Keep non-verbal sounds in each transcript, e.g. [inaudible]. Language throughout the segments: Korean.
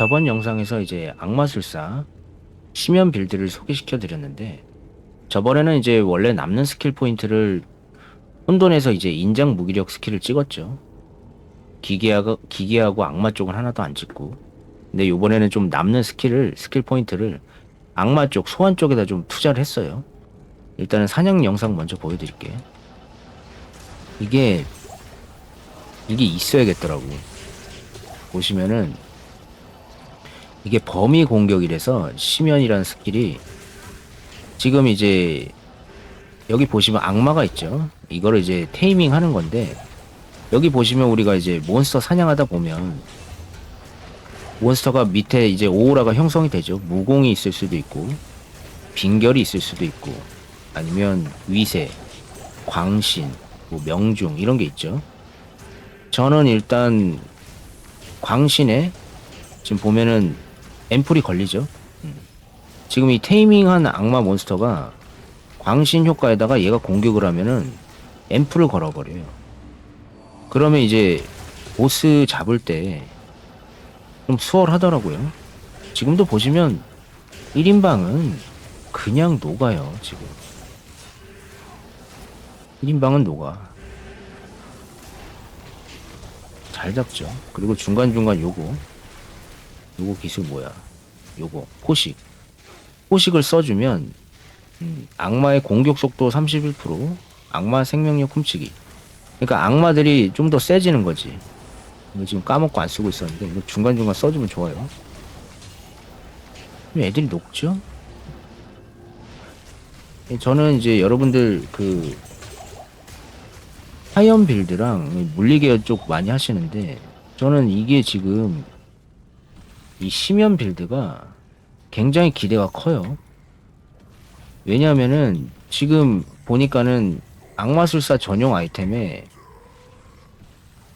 저번 영상에서 이제 악마술사 심연 빌드를 소개시켜 드렸는데 저번에는 이제 원래 남는 스킬 포인트를 혼돈에서 이제 인장 무기력 스킬을 찍었죠. 기계하고 기계하고 악마 쪽은 하나도 안 찍고 근데 요번에는 좀 남는 스킬을 스킬 포인트를 악마 쪽 소환 쪽에다 좀 투자를 했어요. 일단은 사냥 영상 먼저 보여드릴게요. 이게 이게 있어야겠더라고. 보시면은 이게 범위 공격이라서 심연이라는 스킬이 지금 이제 여기 보시면 악마가 있죠. 이거를 이제 테이밍 하는 건데 여기 보시면 우리가 이제 몬스터 사냥하다 보면 몬스터가 밑에 이제 오우라가 형성이 되죠. 무공이 있을 수도 있고 빙결이 있을 수도 있고 아니면 위세, 광신, 뭐 명중 이런 게 있죠. 저는 일단 광신에 지금 보면은 앰플이 걸리죠. 음. 지금 이 테이밍한 악마 몬스터가 광신 효과에다가 얘가 공격을 하면은 앰플을 걸어버려요. 그러면 이제 보스 잡을 때 좀 수월하더라고요. 지금도 보시면 1인방은 그냥 녹아요, 지금. 1인방은 녹아. 잘 잡죠. 그리고 중간중간 요거. 요거 기술 뭐야? 요거. 포식. 포식을 써주면, 음, 악마의 공격 속도 31%, 악마 생명력 훔치기. 그러니까 악마들이 좀 더 세지는 거지. 이거 지금 까먹고 안 쓰고 있었는데, 이거 중간중간 써주면 좋아요. 애들이 녹죠? 예, 저는 이제 여러분들 그 하이언 빌드랑 물리계열 쪽 많이 하시는데 저는 이게 지금 이 심연 빌드가 굉장히 기대가 커요. 왜냐면은 지금 보니까는 악마술사 전용 아이템에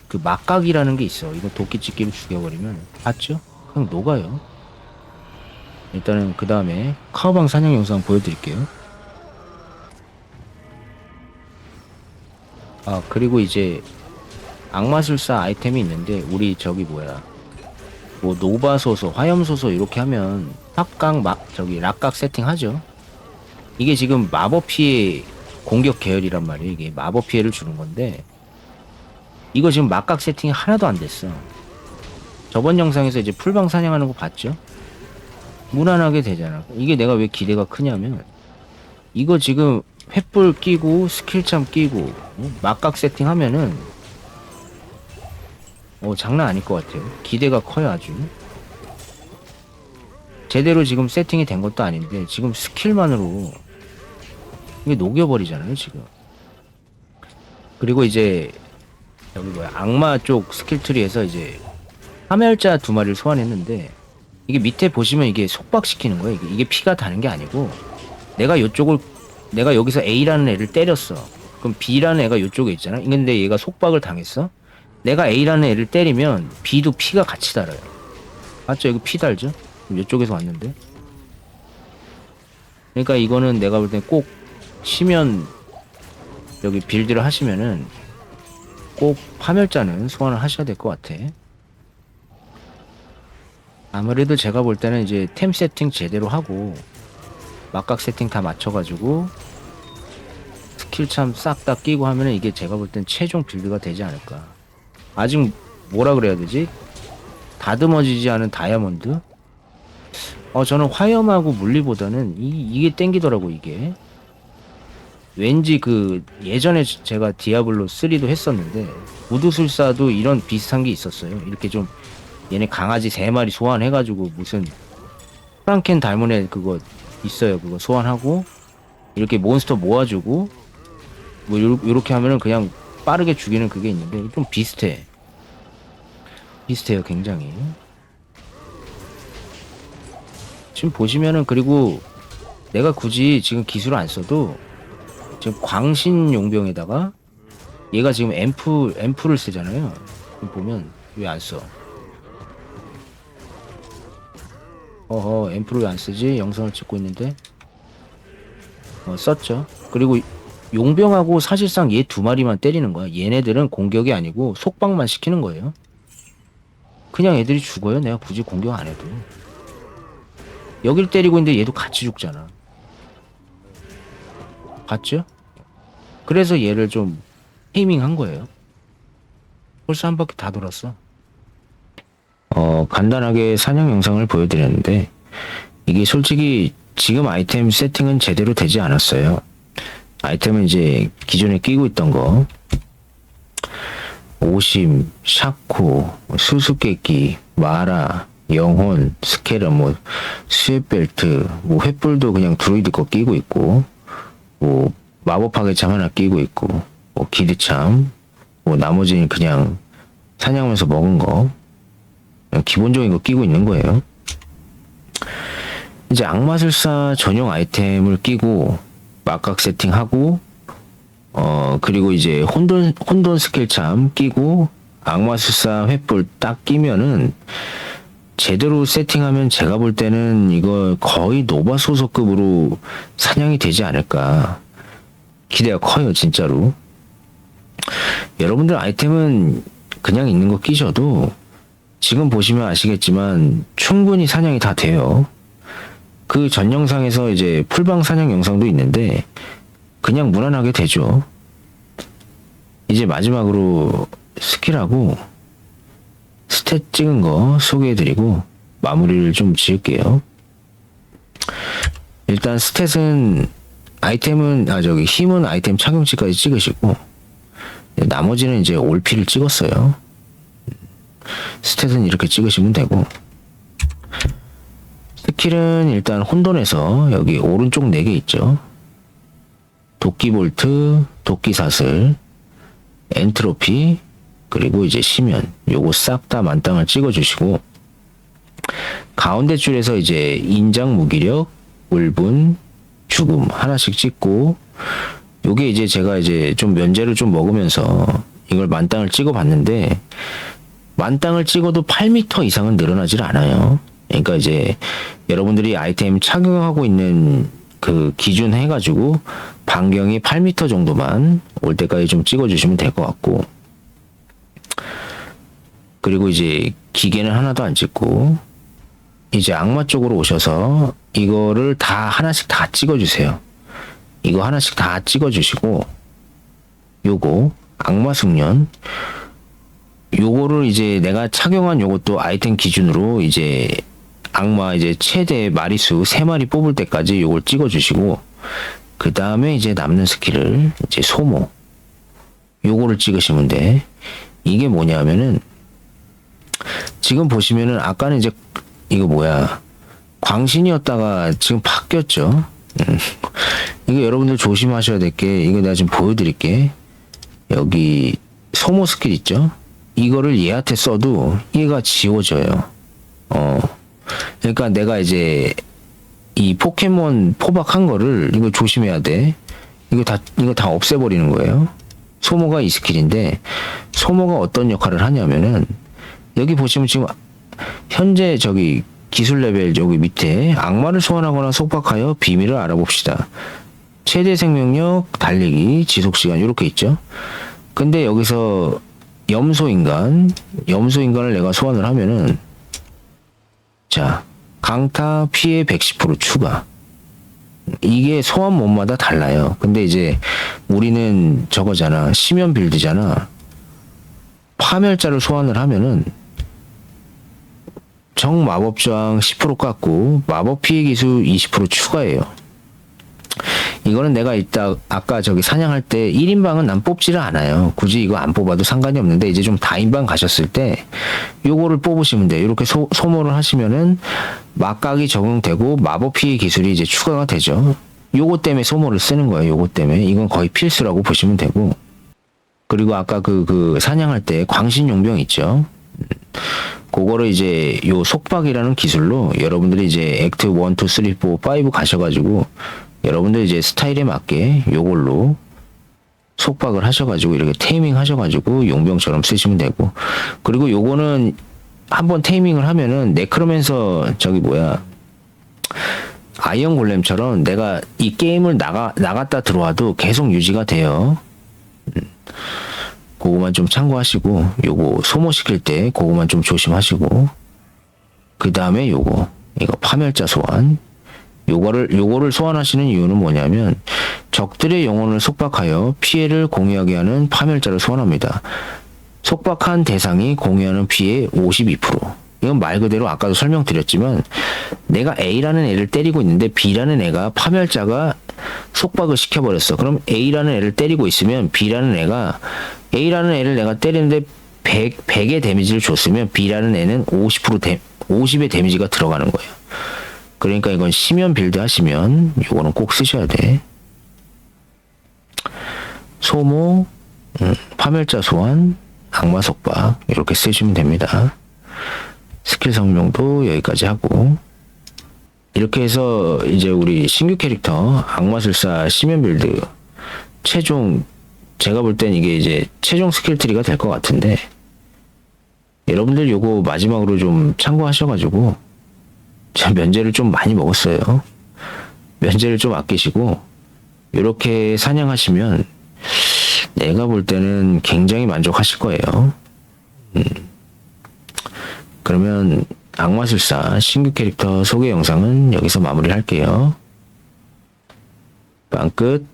그 막각이라는 게 있어. 이거 도끼집기로 죽여버리면 봤죠? 그냥 녹아요. 일단은 그 다음에 카우방 사냥 영상 보여드릴게요. 아 그리고 이제 악마술사 아이템이 있는데 우리 저기 뭐야 뭐 노바 소소 화염 소소 이렇게 하면 합각 막 저기 락각 세팅하죠. 이게 지금 마법 피해 공격 계열이란 말이에요 이게. 마법 피해를 주는 건데 이거 지금 막각 세팅이 하나도 안 됐어. 저번 영상에서 이제 풀방 사냥하는 거 봤죠? 무난하게 되잖아. 이게 내가 왜 기대가 크냐면 이거 지금 횃불 끼고 스킬참 끼고 어? 막각 세팅하면은 어 장난 아닐 것 같아요. 기대가 커요 아주. 제대로 지금 세팅이 된 것도 아닌데 지금 스킬만으로 이게 녹여버리잖아요 지금. 그리고 이제 여기 뭐야 악마 쪽 스킬 트리에서 이제 파멸자 두 마리를 소환했는데 이게 밑에 보시면 이게 속박시키는 거예요. 이게, 이게 피가 다는 게 아니고 내가 이쪽을 내가 여기서 A라는 애를 때렸어. 그럼 B라는 애가 이쪽에 있잖아. 근데 얘가 속박을 당했어. 내가 A라는 애를 때리면 B도 피가 같이 달아요. 맞죠? 이거 피 달죠? 이쪽에서 왔는데. 그러니까 이거는 내가 볼 땐 꼭 치면 여기 빌드를 하시면은 꼭 파멸자는 소환을 하셔야 될 것 같아. 아무래도 제가 볼 때는 이제 템 세팅 제대로 하고 막각 세팅 다 맞춰가지고 스킬 참 싹 다 끼고 하면은 이게 제가 볼 땐 최종 빌드가 되지 않을까. 아직 뭐라 그래야 되지? 다듬어지지 않은 다이아몬드? 어, 저는 화염하고 물리보다는 이, 이게 땡기더라고, 이게. 왠지 그 예전에 제가 디아블로 3도 했었는데 우두술사도 이런 비슷한 게 있었어요. 이렇게 좀 얘네 강아지 세 마리 소환해가지고 무슨 프랑켄 닮은 애 그거 있어요. 그거 소환하고 이렇게 몬스터 모아주고 뭐 요, 요렇게 하면은 그냥 빠르게 죽이는 그게 있는데 좀 비슷해. 비슷해요, 굉장히. 지금 보시면은 그리고 내가 굳이 지금 기술을 안 써도 지금 광신 용병에다가 얘가 지금 앰프 앰프를 쓰잖아요. 보면 왜 안 써? 어허 앰프를 왜 안 쓰지? 영상을 찍고 있는데 어, 썼죠. 그리고 용병하고 사실상 얘 두 마리만 때리는 거야. 얘네들은 공격이 아니고 속박만 시키는 거예요. 그냥 애들이 죽어요. 내가 굳이 공격 안 해도. 여길 때리고 있는데 얘도 같이 죽잖아. 봤죠? 그래서 얘를 좀 테이밍한 거예요. 벌써 한 바퀴 다 돌았어. 어, 간단하게 사냥 영상을 보여드렸는데, 이게 솔직히 지금 아이템 세팅은 제대로 되지 않았어요. 아이템은 이제 기존에 끼고 있던 거, 오심, 샤코, 수수께끼, 마라, 영혼, 스케라, 뭐, 스웨벨트, 뭐, 횃불도 그냥 드로이드 거 끼고 있고, 뭐, 마법파괴참 하나 끼고 있고, 뭐, 기드참, 뭐, 나머지는 그냥 사냥하면서 먹은 거, 기본적인 거 끼고 있는 거예요. 이제 악마술사 전용 아이템을 끼고, 막각 세팅하고, 어, 그리고 이제 혼돈, 혼돈 스킬 참 끼고, 악마술사 횃불 딱 끼면은, 제대로 세팅하면 제가 볼 때는 이거 거의 노바 소속급으로 사냥이 되지 않을까. 기대가 커요, 진짜로. 여러분들 아이템은 그냥 있는 거 끼셔도 지금 보시면 아시겠지만 충분히 사냥이 다 돼요. 그 전 영상에서 이제 풀방 사냥 영상도 있는데 그냥 무난하게 되죠. 이제 마지막으로 스킬하고 스탯 찍은 거 소개해드리고 마무리를 좀 지을게요. 일단 스탯은 아이템은 아 저기 힘은 아이템 착용치까지 찍으시고 나머지는 이제 올피를 찍었어요. 스탯은 이렇게 찍으시면 되고 스킬은 일단 혼돈에서 여기 오른쪽 4개 있죠. 도끼 볼트, 도끼 사슬, 엔트로피, 그리고 이제 시면 요거 싹 다 만땅을 찍어주시고 가운데 줄에서 이제 인장 무기력, 울분, 죽음 하나씩 찍고 요게 이제 제가 이제 좀 면제를 좀 먹으면서 이걸 만땅을 찍어봤는데 만땅을 찍어도 8m 이상은 늘어나질 않아요. 그러니까 이제 여러분들이 아이템 착용하고 있는 그 기준 해가지고 반경이 8m 정도만 올 때까지 좀 찍어주시면 될 것 같고 그리고 이제 기계는 하나도 안 찍고 이제 악마 쪽으로 오셔서 이거를 다 하나씩 다 찍어주세요. 이거 하나씩 다 찍어주시고 요거 악마 숙련 요거를 이제 내가 착용한 요것도 아이템 기준으로 이제 악마 이제 최대 마리수 3마리 뽑을 때까지 요걸 찍어주시고 그 다음에 이제 남는 스킬을 이제 소모 요거를 찍으시면 돼. 이게 뭐냐면은 지금 보시면은 아까는 이제 이거 뭐야 광신이었다가 지금 바뀌었죠? 음. [laughs] 이거 여러분들 조심하셔야 될 게 이거 내가 지금 보여드릴게. 여기 소모 스킬 있죠? 이거를 얘한테 써도 얘가 지워져요. 어 그러니까 내가 이제 이 포켓몬 포박한 거를 이거 조심해야 돼. 이거 다 이거 다 없애버리는 거예요. 소모가 이 스킬인데 소모가 어떤 역할을 하냐면은 여기 보시면 지금 현재 저기 기술 레벨 저기 밑에 악마를 소환하거나 속박하여 비밀을 알아봅시다. 최대 생명력, 달리기, 지속 시간 이렇게 있죠. 근데 여기서 염소 인간, 염소 인간을 내가 소환을 하면은 자, 강타 피해 110% 추가. 이게 소환 몸마다 달라요. 근데 이제 우리는 저거잖아. 심연 빌드잖아. 파멸자를 소환을 하면은 정 마법 저항 10% 깎고 마법 피해 기수 20% 추가해요. 이거는 내가 이따 아까 저기 사냥할 때 1인방은 난 뽑지를 않아요. 굳이 이거 안 뽑아도 상관이 없는데 이제 좀 다인방 가셨을 때 요거를 뽑으시면 돼요. 이렇게 소, 소모를 하시면은 막각이 적용되고 마법 피해 기술이 이제 추가가 되죠. 요거 때문에 소모를 쓰는 거예요. 요거 때문에 이건 거의 필수라고 보시면 되고 그리고 아까 그, 그 사냥할 때 광신 용병 있죠. 그거를 이제 요 속박이라는 기술로 여러분들이 이제 액트 1, 2, 3, 4, 5 가셔가지고 여러분들 이제 스타일에 맞게 요걸로 속박을 하셔가지고 이렇게 테이밍 하셔가지고 용병처럼 쓰시면 되고 그리고 요거는 한번 테이밍을 하면은 네크로맨서 저기 뭐야 아이언 골렘처럼 내가 이 게임을 나가 나갔다 들어와도 계속 유지가 돼요. 음. 그거만 좀 참고하시고 요거 소모시킬 때 그거만 좀 조심하시고 그 다음에 요거 이거 파멸자 소환 요거를 요거를 소환하시는 이유는 뭐냐면 적들의 영혼을 속박하여 피해를 공유하게 하는 파멸자를 소환합니다. 속박한 대상이 공유하는 피해 52%. 이건 말 그대로 아까도 설명드렸지만 내가 A라는 애를 때리고 있는데 B라는 애가 파멸자가 속박을 시켜버렸어. 그럼 A라는 애를 때리고 있으면 B라는 애가 A라는 애를 내가 때리는데 100, 100의 데미지를 줬으면 B라는 애는 50% 데, 50의 데미지가 들어가는 거예요. 그러니까 이건 심연 빌드 하시면 요거는 꼭 쓰셔야 돼. 소모, 음, 파멸자 소환, 악마 속박 이렇게 쓰시면 됩니다. 스킬 성명도 여기까지 하고 이렇게 해서 이제 우리 신규 캐릭터 악마술사 심연 빌드 최종 제가 볼 땐 이게 이제 최종 스킬 트리가 될 것 같은데 여러분들 요거 마지막으로 좀 참고하셔가지고 제가 면제를 좀 많이 먹었어요. 면제를 좀 아끼시고 이렇게 사냥하시면 내가 볼 때는 굉장히 만족하실 거예요. 음. 그러면 악마술사 신규 캐릭터 소개 영상은 여기서 마무리할게요. 빵 끝.